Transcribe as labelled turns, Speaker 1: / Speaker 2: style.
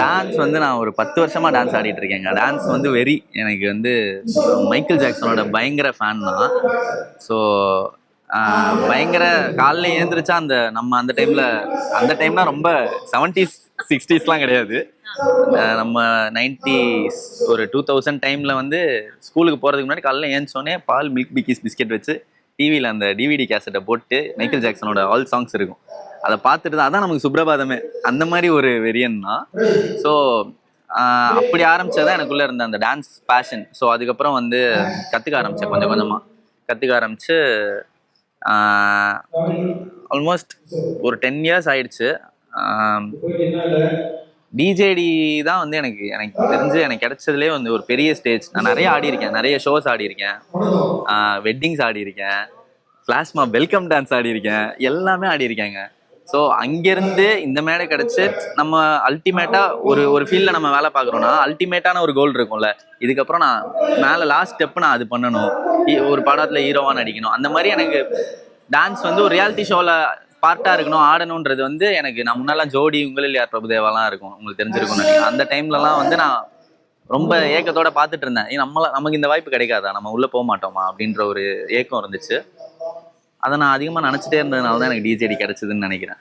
Speaker 1: Dance வந்து நான் ஒரு பத்து வருஷமா டான்ஸ் ஆடிட்டு இருக்கேங்க. டான்ஸ் வந்து வெறி. எனக்கு வந்து மைக்கேல் ஜாக்சனோட பயங்கர ஃபேன் தான் ஸோ பயங்கர காலைல எழுந்திரிச்சா அந்த நம்ம அந்த டைம்ல அந்த டைம்னா ரொம்ப செவன்டிஸ் சிக்ஸ்டீஸ்லாம் கிடையாது. நம்ம நைன்டி ஒரு டூ தௌசண்ட் டைம்ல வந்து ஸ்கூலுக்கு போறதுக்கு முன்னாடி காலைல ஏஞ்சோடனே பால் மில்க் பிக்கிஸ் பிஸ்கெட் வச்சு டிவியில் அந்த டிவிடி கேசட்டை போட்டு மைக்கேல் ஜாக்சனோட ஆல் சாங்ஸ் இருக்கும். அதை பார்த்துட்டு தான் அதான் நமக்கு சுப்ரபாதமே அந்த மாதிரி ஒரு வெரியன் தான் ஸோ அப்படி ஆரம்பிச்சதான் எனக்குள்ள இருந்த அந்த டான்ஸ் பேஷன் ஸோ அதுக்கப்புறம் வந்து கற்றுக்க ஆரம்பித்தேன் கொஞ்சம் கொஞ்சமாக கற்றுக்க ஆரம்பிச்சு ஆல்மோஸ்ட் ஒரு டென் இயர்ஸ் ஆயிடுச்சு. டிஜேடி தான் வந்து எனக்கு எனக்கு தெரிஞ்சு எனக்கு கிடைச்சதுலேயே வந்து ஒரு பெரிய ஸ்டேஜ் நான் நிறைய ஆடி இருக்கேன் நிறைய ஷோஸ் ஆடி இருக்கேன் வெட்டிங்ஸ் ஆடி இருக்கேன் வெல்கம் டான்ஸ் ஆடி இருக்கேன் எல்லாமே ஆடி இருக்கேங்க ஸோ அங்கேருந்து இந்த மேடை கிடச்சி நம்ம அல்டிமேட்டாக ஒரு ஒரு ஃபீல்டில் நம்ம வேலை பார்க்குறோன்னா அல்டிமேட்டான ஒரு கோல் இருக்கும்ல. இதுக்கப்புறம் நான் மேலே லாஸ்ட் ஸ்டெப் நான் அது பண்ணணும். ஒரு படத்தில் ஹீரோவாக நடிக்கணும். அந்த மாதிரி எனக்கு டான்ஸ் வந்து ஒரு ரியாலிட்டி ஷோவில் பார்ட்டாக இருக்கணும் ஆடணுன்றது வந்து எனக்கு நான் முன்னெல்லாம் ஜோடி உங்களில் யார் பிரபுதேவாலாம் இருக்கும். உங்களுக்கு தெரிஞ்சிருக்கும் நினைக்கிறேன். அந்த டைம்லலாம் வந்து நான் ரொம்ப ஏக்கத்தோட பார்த்துட்டு இருந்தேன். ஏன் நம்மள நமக்கு இந்த வாய்ப்பு கிடைக்காதா? நம்ம உள்ளே போக மாட்டோமா? அப்படின்ற ஒரு ஏக்கம் இருந்துச்சு. அதை நான் அதிகமாக நினச்சிட்டே இருந்ததுனால தான் எனக்கு டிஜேடி கிடச்சிதுன்னு நினைக்கிறேன்.